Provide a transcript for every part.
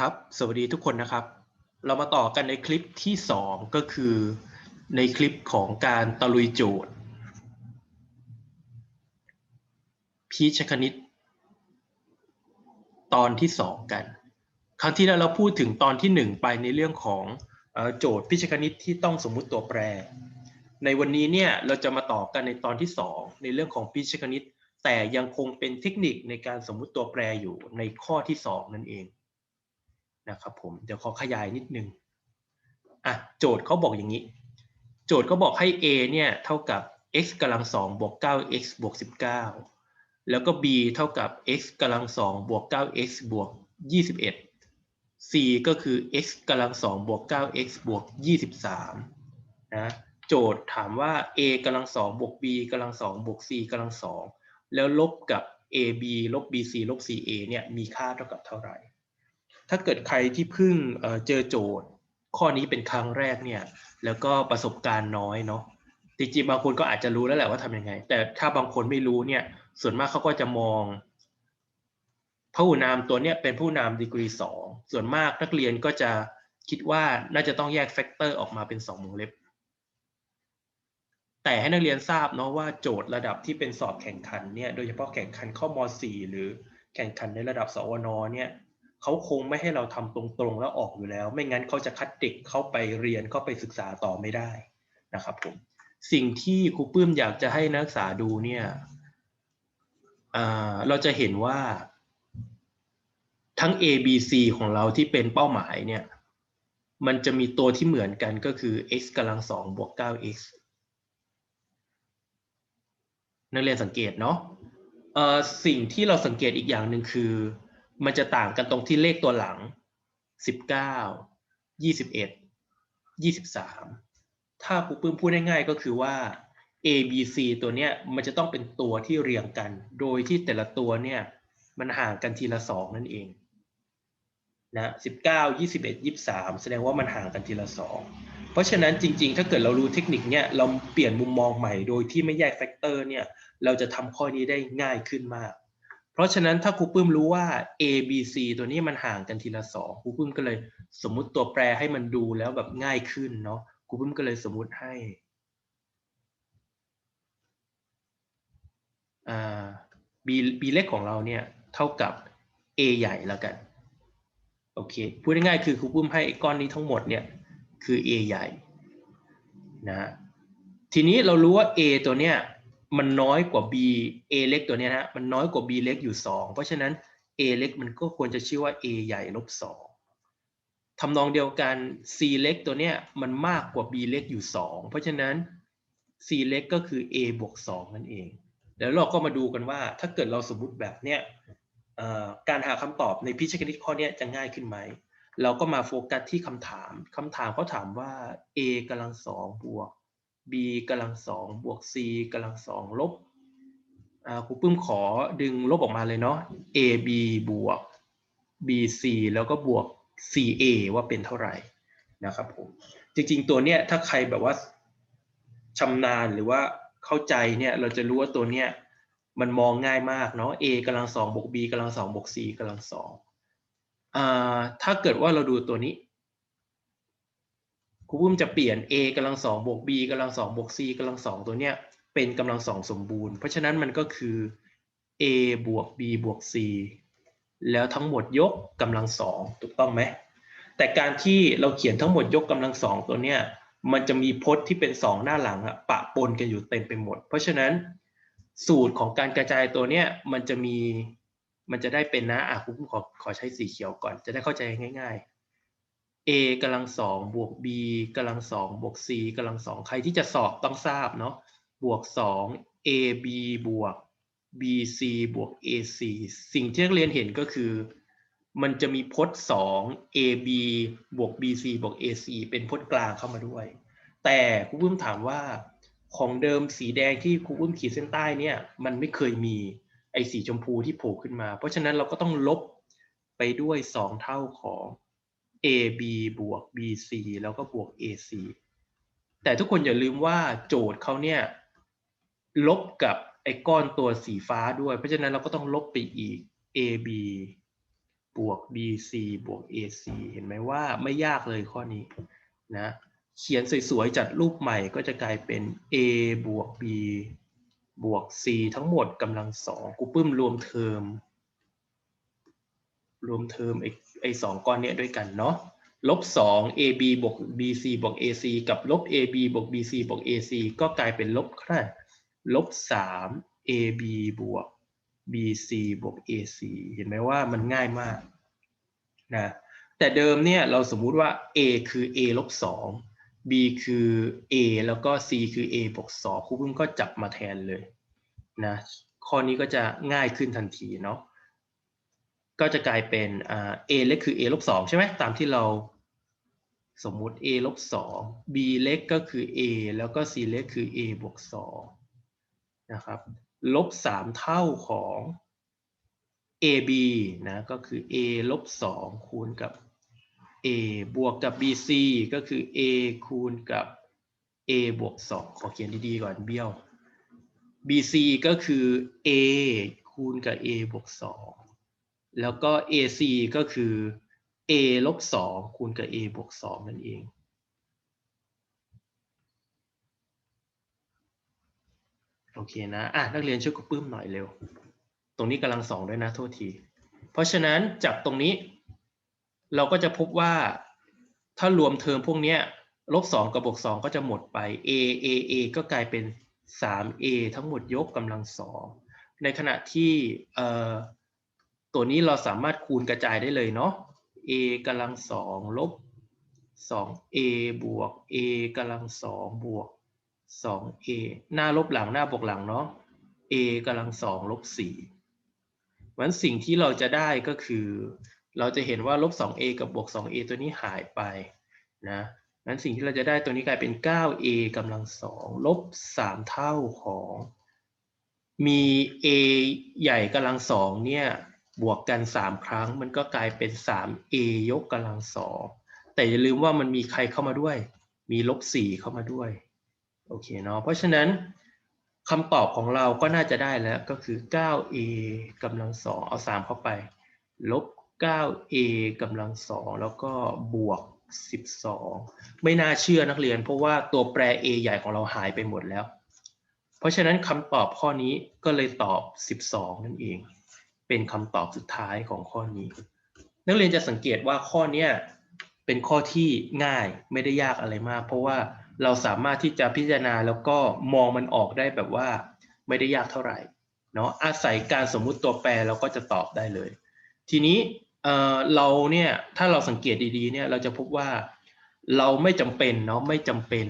ครับ สวัสดีทุกคนนะครับ เรามาต่อกันในคลิปที่สองก็คือในคลิปของการตะลุยโจทย์พีชคณิต ตอนที่สองกัน ครั้งที่แล้วเราพูดถึงตอนที่หนึ่งไปในเรื่องของโจทย์พิชคณิตที่ต้องสมมุติตัวแปร ในวันนี้เนี่ยเราจะมาต่อกันในตอนที่สองในเรื่องของพิชคณิต แต่ยังคงเป็นเทคนิคในการสมมุติตัวแปรอยู่ในข้อที่สองนั่นเอง นะครับผมเดี๋ยวขอขยายนิดนึงอะโจทย์เขาบอกอย่างนี้ โจทย์เขาบอกให้ a เนี่ยเท่ากับ x กำลังสองบวก 9x บวก 19 แล้วก็ b เท่ากับ x กำลังสองบวก 9x บวก 21 c ก็คือ x กำลังสองบวก 9x บวก 23 นะโจทย์ถามว่า a กำลังสองบวก b กำลังสองบวก c กำลังสองแล้วลบกับ ab ลบ bc ลบ ca เนี่ยมีค่าเท่ากับเท่าไหร่ ถ้าเกิดใครที่เพิ่งเจอโจทย์ ข้อนี้เป็นครั้งแรกเนี่ย แล้วก็ประสบการณ์น้อยเนาะจริงๆบางคนก็อาจจะรู้แล้วแหละว่าทำยังไง แต่ถ้าบางคนไม่รู้เนี่ย ส่วนมากเขาก็จะมองพหูนามตัวเนี้ยเป็นผู้นามดีกรีสองส่วนมากนักเรียนก็จะคิดว่าน่าจะต้องแยกแฟกเตอร์ออกมาเป็นสองวงเล็บ แต่ให้นักเรียนทราบเนาะว่าโจทย์ระดับที่เป็นสอบแข่งขันเนี่ยโดยเฉพาะแข่งขันข้อม .4 หรือแข่งขันในระดับสวนเนี่ย เขาคงไม่ให้เราทำตรงๆแล้วออกอยู่แล้ว ไม่งั้นเขาจะคัดเด็กเข้าไปเรียนเข้าไปศึกษาต่อไม่ได้นะครับผมสิ่งที่ครูปื้มอยากจะให้นักศึกษาดูเนี่ยเราจะเห็นว่าทั้ง A B C ของเราที่เป็นเป้าหมายเนี่ย มันจะมีตัวที่เหมือนกันก็คือ x กำลังสองบวก 9x นักเรียนสังเกตเนาะสิ่งที่เราสังเกตอีกอย่างหนึ่งคือ มันจะต่างกันตรงที่เลขตัวหลัง 19 21 23 ถ้าครูปื้มพูดง่ายๆก็คือว่า A B C ตัวเนี้ยมันจะต้องเป็นตัวที่เรียงกัน โดยที่แต่ละตัวเนี่ยมันห่างกันทีละสองนั่นเองนะ19 21 23 แสดงว่ามันห่างกันทีละสองเพราะฉะนั้นจริงๆ ถ้าเกิดเรารู้เทคนิคเนี่ยเราเปลี่ยนมุมมองใหม่โดยที่ไม่แยกแฟกเตอร์เนี่ยเราจะทำข้อนี้ได้ง่ายขึ้นมาก เพราะฉะนั้นถ้าครูปื้มรู้ว่า A B C ตัวนี้มันห่างกันทีละสองครูปื้มก็เลยสมมุติตัวแปรให้มันดูแล้วแบบง่ายขึ้นเนาะครูปื้มก็เลยสมมุติให้อ่า B B เล็กของเราเนี่ยเท่ากับ A ใหญ่แล้วกันโอเคพูดง่ายๆคือครูปุ้มให้ก้อนนี้ทั้งหมดเนี่ยคือ A ใหญ่นะฮะทีนี้เรารู้ว่า A ตัวเนี้ย มันน้อยกว่า B A เล็กตัวนี้นะมันน้อยกว่า B เล็กอยู่ 2 เพราะฉะนั้น A เล็กมันก็ควรจะชื่อว่า A ใหญ่ลบ2ทำนองเดียวกัน C เล็กตัวเนี้ยมันมากกว่า B เล็กอยู่ 2 เพราะฉะนั้น C เล็กก็คือ A บวก2นั่นเองแล้วเราก็มาดูกันว่าถ้าเกิดเราสมมติแบบเนี้ยการหาคำตอบในพิชคณิตข้อนี้จะง่ายขึ้นไหม เราก็มาโฟกัสที่คำถามคำถามเขาถามว่า a กำลังสองบวก b กำลังสองบวก c กำลังสองลบอ่าครูปื้มขอดึงลบออกมาเลยเนาะ a b บวก b c แล้วก็บวก c a ว่าเป็นเท่าไหร่นะครับผม จริงๆตัวเนี้ยถ้าใครแบบว่าชำนาญหรือว่าเข้าใจเนี่ยเราจะรู้ว่าตัวเนี้ยมันมองง่ายมากเนาะ a กำลังสองบวก b กำลังสองบวก c กำลังสองอ่าถ้าเกิดว่าเราดูตัวนี้ ครูปุ้มจะเปลี่ยน a กำลังสองบวก b กำลังสองบวก c กำลังสองตัวเนี้ยเป็นกำลังสองสมบูรณ์ เพราะฉะนั้นมันก็คือ a บวก b บวก c แล้วทั้งหมดยกกำลังสองถูกต้องไหมแต่การที่เราเขียนทั้งหมดยกกำลังสองตัวเนี้ยมันจะมีพจน์ที่เป็นสองหน้าหลังอะปะปนกันอยู่เต็มไปหมด เพราะฉะนั้นสูตรของการกระจายตัวเนี้ยมันจะมีมันจะได้เป็นนะอะคุณขอขอใช้สีเขียวก่อน จะได้เข้าใจง่ายๆ a กำลังสองบวก b กำลังสองบวก c กำลังสองใครที่จะสอบต้องทราบเนาะบวกสอง a b บวก b c บวก a c สิ่งที่นักเรียนเห็นก็คือ มันจะมีพจน์สอง a b บวก b c บวก a c เป็นพจน์กลางเข้ามาด้วย แต่ครูปุ้มถามว่าของเดิมสีแดงที่ครูปุ้มขีดเส้นใต้เนี่ย มันไม่เคยมีไอ้สีชมพูที่โผล่ขึ้นมา เพราะฉะนั้นเราก็ต้องลบไปด้วย 2 เท่าของ AB บวก BC แล้วก็บวก AC แต่ทุกคนอย่าลืมว่าโจทย์เขาเนี่ยลบกับไอ้ก้อนตัวสีฟ้าด้วย เพราะฉะนั้นเราก็ต้องลบไปอีก AB บวก BC บวก AC เห็นไหมว่าไม่ยากเลยข้อนี้นะเขียนสวยๆ จัดรูปใหม่ก็จะกลายเป็น A บวก B บวก C ทั้งหมดกำลังสองกูปึ้มรวมเทอม รวมเทอมไอ้ไอ้สองก้อนเนี้ยด้วยกันเนาะลบสอง AB บวก BC บวก AC กับลบ AB บวก BC บวก AC ก็กลายเป็นลบเท่าไหร่ลบสาม AB บวก BC บวก AC เห็นไหมว่ามันง่ายมากนะแต่เดิมเนี่ยเราสมมุติว่า A คือ A ลบสอง B คือ A แล้วก็ C คือ A บวกสองครูเพิ่งก็จับมาแทนเลยนะข้อนี้ก็จะง่ายขึ้นทันทีเนาะ ก็จะกลายเป็นอ่า A เล็กคือ A ลบสองใช่ไหมตามที่เราสมมุติ A ลบสอง B เล็กก็คือ A แล้วก็ C เล็กคือ A บวกสองนะครับลบสามเท่าของ AB นะก็คือ A ลบสองคูณกับ A บวกกับ BC ก็คือ A คูณกับ A บวกสองขอเขียนดีๆก่อนเบี้ยว BC ก็คือ A คูณกับ A บวกสอง แล้วก็ AC ก็คือ A ลบสองคูณกับ A บวกสองนั่นเอง โอเคนะอะนักเรียนช่วยกดปื้มหน่อยเร็ว ตรงนี้กำลังสองด้วยนะโทษที เพราะฉะนั้นจากตรงนี้ เราก็จะพบว่าถ้ารวมเทอมพวกนี้ลบสองกับบวกสองก็จะหมดไป a a a ก็กลายเป็น 3a ทั้งหมดยกกำลังสองในขณะที่เอ่อ ตัวนี้เราสามารถคูณกระจายได้เลยเนาะ a กำลังสองลบ 2a บวก a กำลังสองบวก 2a หน้าลบหลังหน้าบวกหลังเนาะ a กำลังสองลบ4วันสิ่งที่เราจะได้ก็คือ เราจะเห็นว่าลบ 2a กับบวก 2a ตัวนี้หายไปนะนั้นสิ่งที่เราจะได้ตัวนี้กลายเป็น 9a กำลังสองลบ 3 เท่าของ มี a ใหญ่กำลังสองเนี่ย บวกกัน 3 ครั้งมันก็กลายเป็น 3a ยกกำลังสองแต่อย่าลืมว่ามันมีใครเข้ามาด้วย มีลบ 4 เข้ามาด้วยโอเคเนาะเพราะฉะนั้นคำตอบของเราก็น่าจะได้แล้วก็คือ 9a กำลังสองเอา 3 เข้าไป ลบ 9a กำลังสองแล้วก็บวก 12 ไม่น่าเชื่อนักเรียน เพราะว่าตัวแปร a ใหญ่ของเราหายไปหมดแล้ว เพราะฉะนั้นคำตอบข้อนี้ก็เลยตอบ 12 นั่นเอง เป็นคำตอบสุดท้ายของข้อนี้ นักเรียนจะสังเกตว่าข้อเนี้เป็นข้อที่ง่ายไม่ได้ยากอะไรมาก เพราะว่าเราสามารถที่จะพิจารณาแล้วก็มองมันออกได้แบบว่าไม่ได้ยากเท่าไหร่เนาะอาศัยการสมมุติตัวแปรเราก็จะตอบได้เลย ทีนี้เเราเนี่ยถ้าเราสังเกตดีๆเนี่ยเราจะพบว่าเราไม่จำเป็นเนาะไม่จำเป็น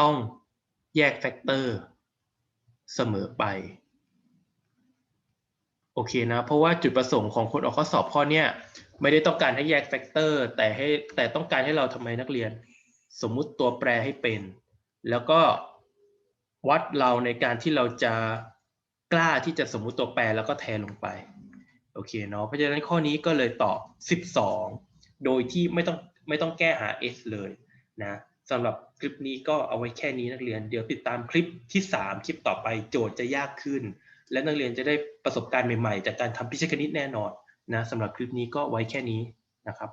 ต้องแยกแฟกเตอร์ เสมอไป โอเคนะ เพราะว่าจุดประสงค์ของคนออกข้อสอบข้อเนี้ยไม่ได้ต้องการให้แยกแฟกเตอร์ แต่ให้แต่ต้องการให้เราทำไมนักเรียน สมมุติตัวแปรให้เป็น แล้วก็วัดเราในการที่เราจะกล้าที่จะสมมุติตัวแปรแล้วก็แทนลงไป โอเคเนาะเพราะฉะนั้นข้อนี้ก็เลยตอบ 12 โดยที่ไม่ต้องไม่ต้องแก้หา s เลยนะ สำหรับคลิปนี้ก็เอาไว้แค่นี้นักเรียน เดี๋ยวติดตามคลิปที่ 3 คลิปต่อไปโจทย์จะยากขึ้น และนักเรียนจะได้ประสบการณ์ใหม่ๆ จากการทำพิเศษคณิตแน่นอนนะสำหรับคลิปนี้ก็ไว้แค่นี้นะครับ